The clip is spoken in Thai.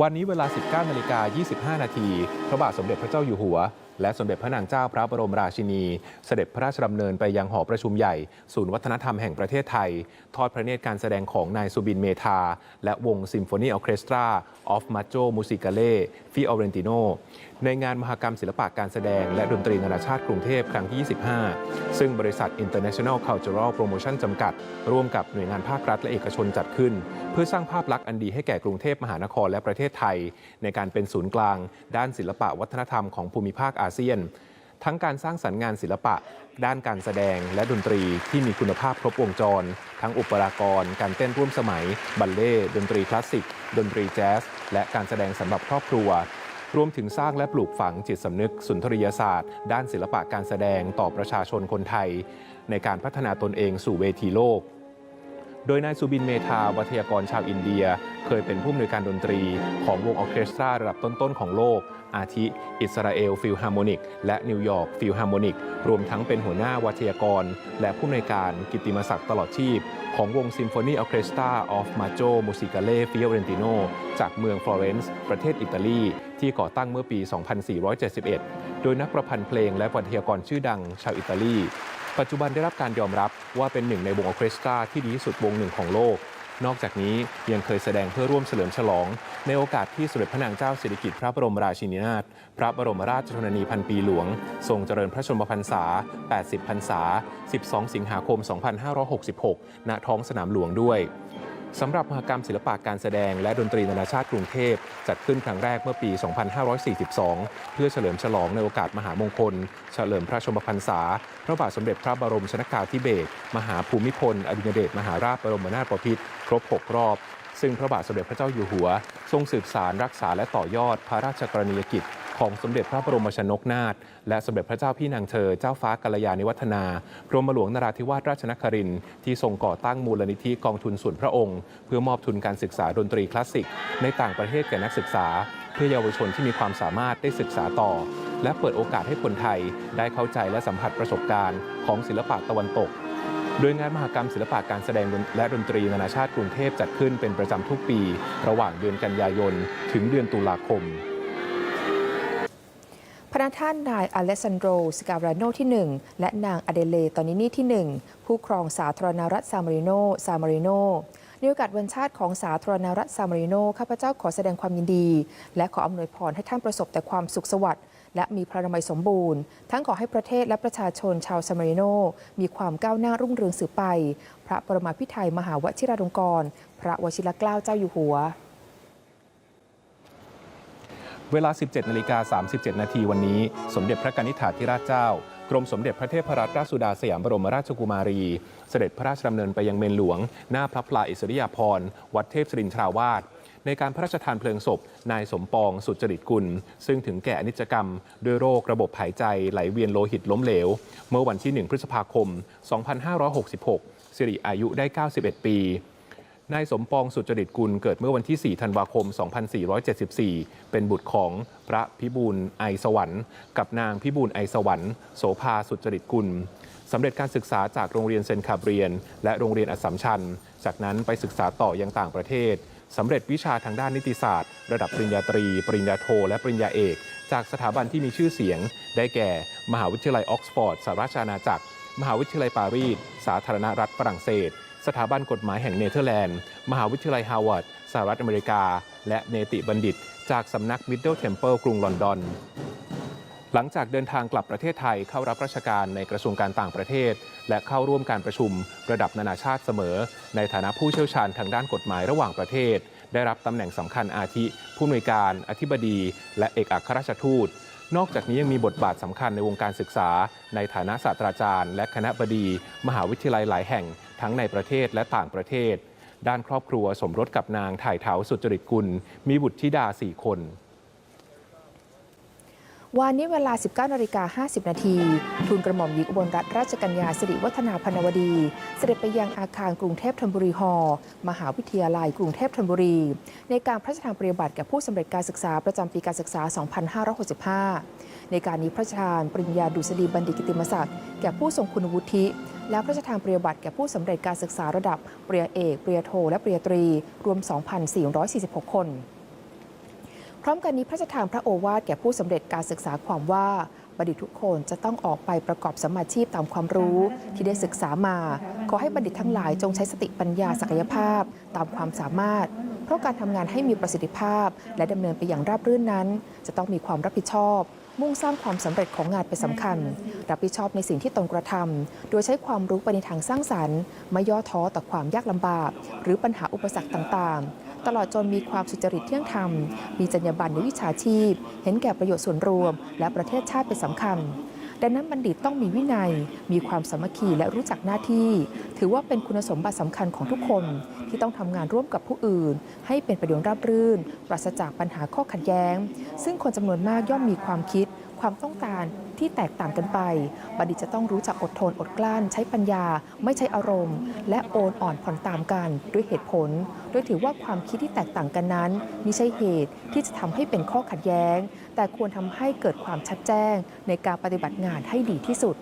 วันนี้เวลา 19นาฬิกา25 นาที พระบาทสมเด็จพระเจ้าอยู่หัว และสมเด็จพระนางเจ้าพระบรมราชินี เสด็จพระราชดำเนินไปยังหอประชุมใหญ่ ศูนย์วัฒนธรรมแห่งประเทศไทย ทอดพระเนตรการแสดงของนายสุบินเมธา และวงซิมโฟนีออเคสตราออฟมาโจมูสิกาเล่ฟิออเรนติโนในงานมหกรรมศิลปะการแสดง และดนตรีนานาชาติกรุงเทพครั้งที่ 25 ซึ่งบริษัท International Cultural Promotion จำกัด ร่วมกับหน่วยงานภาครัฐและเอกชนจัดขึ้น เพื่อสร้างภาพลักษณ์อันดีให้แก่กรุงเทพมหานครและประเทศไทย ในการเป็นศูนย์กลาง ด้านศิลปะวัฒนธรรมของภูมิภาคอาเซียน ทั้งการสร้างสรรค์งานศิลปะ ด้านการแสดงและดนตรีที่มีคุณภาพครบวงจร ทั้งอุปรากร การเต้นร่วมสมัย บัลเล่ดนตรีคลาสสิก ดนตรีแจ๊ส และการแสดงสำหรับครอบครัวรวมถึงสร้างและปลูกฝังจิตสำนึกสุนทรียศาสตร์ ด้านศิลปะการแสดงต่อประชาชนคนไทย ในการพัฒนาตนเองสู่เวทีโลก โดยนายสุบินเมธาวัทยากรชาวอินเดีย เคยเป็นผู้อำนวยการดนตรี ของวงออเคสตราระดับต้น ๆ ของโลก อาทิ อิสราเอลฟิลฮาร์โมนิก และนิวยอร์กฟิลฮาร์โมนิก รวมทั้งเป็นหัวหน้าวัทยากร และผู้อำนวยการกิตติมศักดิ์ตลอดชีพ ของวงซิมโฟนีออเคสตราออฟมาโจมูสิกาเล่ฟิอเรนติโนจากเมืองฟลอเรนซ์ประเทศอิตาลี ที่ก่อตั้งเมื่อปี 2471 โดยนักประพันธ์เพลงและวัทยากรชื่อดังชาวอิตาลี ปัจจุบันได้รับการยอมรับว่าเป็นหนึ่งในวงออเคสตราที่ดีที่สุดวงหนึ่งของโลก นอกจากนี้ยังเคยแสดงเพื่อร่วมเฉลิมฉลอง ในโอกาสที่สมเด็จพระนางเจ้าสิริกิติ์พระบรมราชินีนาถพระบรมราชชนนีพันปีหลวง ทรงเจริญพระชนมพรรษา 80 พรรษา 12 สิงหาคม 2566 ณ ท้องสนามหลวงด้วย สำหรับมหกรรมศิลปะการแสดงและดนตรีนานาชาติกรุงเทพ จัดขึ้นครั้งแรกเมื่อปี 2542 เพื่อเฉลิมฉลองในโอกาสมหามงคล เฉลิมพระชมพรรษา พระบาทสมเด็จพระบรมชนกาธิเบศรมหาภูมิพล อดุลยเดชมหาราชบรมนาถบพิตรครบ 6 รอบ ซึ่งพระบาทสมเด็จพระเจ้าอยู่หัว ทรงสืบสารรักษาและต่อยอดพระราชกรณียกิจ ของสมเด็จพระบรมชนกนาถและสมเด็จพระเจ้าพี่นางเธอเจ้าฟ้ากัลยาณิวัฒนากรมหลวงนราธิวาสราชนครินทร์ที่ทรงก่อตั้งมูลนิธิกองทุนส่วนพระองค์ เพื่อมอบทุนการศึกษาดนตรีคลาสสิก ในต่างประเทศแก่นักศึกษา เพื่อเยาวชนที่มีความสามารถได้ศึกษาต่อ และเปิดโอกาสให้คนไทยได้เข้าใจและสัมผัสประสบการณ์ของศิลปะตะวันตกโดยงานมหกรรมศิลปะการแสดงและดนตรีนานาชาติกรุงเทพจัดขึ้นเป็นประจำทุกปี ระหว่างเดือนกันยายน ถึงเดือนตุลาคม พระท่านนายอเลสซานโดสการาโนที่ 1 และนางอเดเลตอนินีที่ 1 ผู้ครองสาธารณรัฐซามาริโนซามาริโนในโอกาสวันชาติของสาธารณรัฐซามาริโนข้าพเจ้าขอแสดงความยินดี และขออำนวยพรให้ท่านประสบแต่ความสุขสวัสดิ์และมีพระนามัยสมบูรณ์ ทั้งขอให้ประเทศและประชาชนชาวซามาริโน มีความก้าวหน้ารุ่งเรืองสืบไป พระปรมาภิไธยมหาวชิราลงกรณ์พระวชิรเกล้าเจ้าอยู่หัว เวลา 17นาฬิกา37 นาทีวันนี้ สมเด็จพระกนิษฐาธิราชเจ้า กรมสมเด็จพระเทพรัตนราชสุดาสยามบรมราชกุมารี เสด็จพระราชดำเนินไปยังเมนหลวง หน้าพระพลาอิสริยาภรณ์วัดเทพศรินทราวาสในการพระราชทานเพลิงศพ นายสมปองสุจริตกุล ซึ่งถึงแก่อนิจกรรม ด้วยโรคระบบหายใจไหลเวียนโลหิตล้มเหลว เมื่อวันที่ 1 พฤษภาคม 2566 สิริอายุได้ 91 ปี นายสมปองสุจริตกุลเกิดเมื่อวันที่ 4 ธันวาคม 2474 เป็นบุตรของพระพิบูลไอสวรรค์ กับนางพิบูลไอสวรรค์โสภาสุจริตกุลสำเร็จการศึกษาจากโรงเรียนเซนคาเบียน และโรงเรียนอัสสัมชัญ จากนั้นไปศึกษาต่อยังต่างประเทศสำเร็จวิชาทางด้านนิติศาสตร์ ระดับปริญญาตรี ปริญญาโท และปริญญาเอก จากสถาบันที่มีชื่อเสียง ได้แก่ มหาวิทยาลัยออกซฟอร์ดสหราชอาณาจักร มหาวิทยาลัยปารีส สาธารณรัฐฝรั่งเศส สถาบันกฎหมายแห่งเนเธอร์แลนด์ มหาวิทยาลัยฮาร์วาร์ดสหรัฐอเมริกา และเนติบัณฑิต จากสำนักมิดเดิลเทมเพิลกรุงลอนดอน หลังจากเดินทางกลับประเทศไทยเข้ารับราชการในกระทรวงการต่างประเทศ และเข้าร่วมการประชุมระดับนานาชาติเสมอ ในฐานะผู้เชี่ยวชาญทางด้านกฎหมายระหว่างประเทศ ได้รับตำแหน่งสำคัญอาทิ ผู้อำนวยการ อธิบดี และเอกอัครราชทูตนอกจากนี้ยังมีบทบาทสำคัญในวงการศึกษา ในฐานะศาสตราจารย์ และคณะบดี มหาวิทยาลัยหลายแห่ง ทั้งในประเทศและต่างประเทศ ด้านครอบครัวสมรสกับนางถ่ายเถาสุจริตกุล มีบุตรธิดาสี่คน วันนี้เวลา 19นาฬิกา50 นาทีทูลกระหม่อมหญิงอุบลรัตนราชกัญญาสิริวัฒนาพนวดี เสด็จไปยังอาคารกรุงเทพธนบุรีฮอลล์มหาวิทยาลัยกรุงเทพธนบุรี ในการพระราชทานปริญญาบัตรแก่ผู้สำเร็จการศึกษาประจำปีการศึกษา 2565 ในการนี้พระราชทานปริญญาดุษฎีบัณฑิตกิติมศักดิ์แก่ผู้ทรงคุณวุฒิและพระราชทานปริญญาบัตรแก่ผู้สำเร็จการศึกษาระดับปริญญาเอกปริญญาโท และปริญญาตรี รวม 2,446 คน พร้อมกันนี้พระราชทานพระโอวาทแก่ผู้สำเร็จการศึกษาความว่าบัณฑิตทุกคนจะต้องออกไปประกอบสมมาชีพตามความรู้ที่ได้ศึกษามา ขอให้บัณฑิตทั้งหลายจงใช้สติปัญญาศักยภาพ ตามความสามารถ เพราะการทำงานให้มีประสิทธิภาพ และดำเนินไปอย่างราบรื่นนั้น จะต้องมีความรับผิดชอบมุ่งสร้างความสำเร็จของงานเป็นสำคัญ รับผิดชอบในสิ่งที่ตนกระทำโดยใช้ความรู้ไปในทางสร้างสรรค์ ไม่ย่อท้อต่อความยากลำบาก หรือปัญหาอุปสรรคต่างๆ ตลอดจนมีความสุจริตเที่ยงธรรม มีจรรยาบรรณในวิชาชีพ เห็นแก่ประโยชน์ส่วนรวม และประเทศชาติเป็นสำคัญดังนั้นบัณฑิตต้องมีวินัย มีความสามัคคีและรู้จักหน้าที่ ถือว่าเป็นคุณสมบัติสำคัญของทุกคน ที่ต้องทำงานร่วมกับผู้อื่น ให้เป็นประโยชน์ราบรื่น ปราศจากปัญหาข้อขัดแย้ง ซึ่งคนจำนวนมากย่อมมีความคิด ความต้องการที่แตกต่างกันไป บัณฑิตจะต้องรู้จักอดทนอดกลั้น ใช้ปัญญา ไม่ใช้อารมณ์ และโอนอ่อนผ่อนตามกันด้วยเหตุผล โดยถือว่าความคิดที่แตกต่างกันนั้นมิใช่เหตุที่จะทำให้เป็นข้อขัดแย้ง แต่ควรทำให้เกิดความชัดแจ้งในการปฏิบัติงานให้ดีที่สุด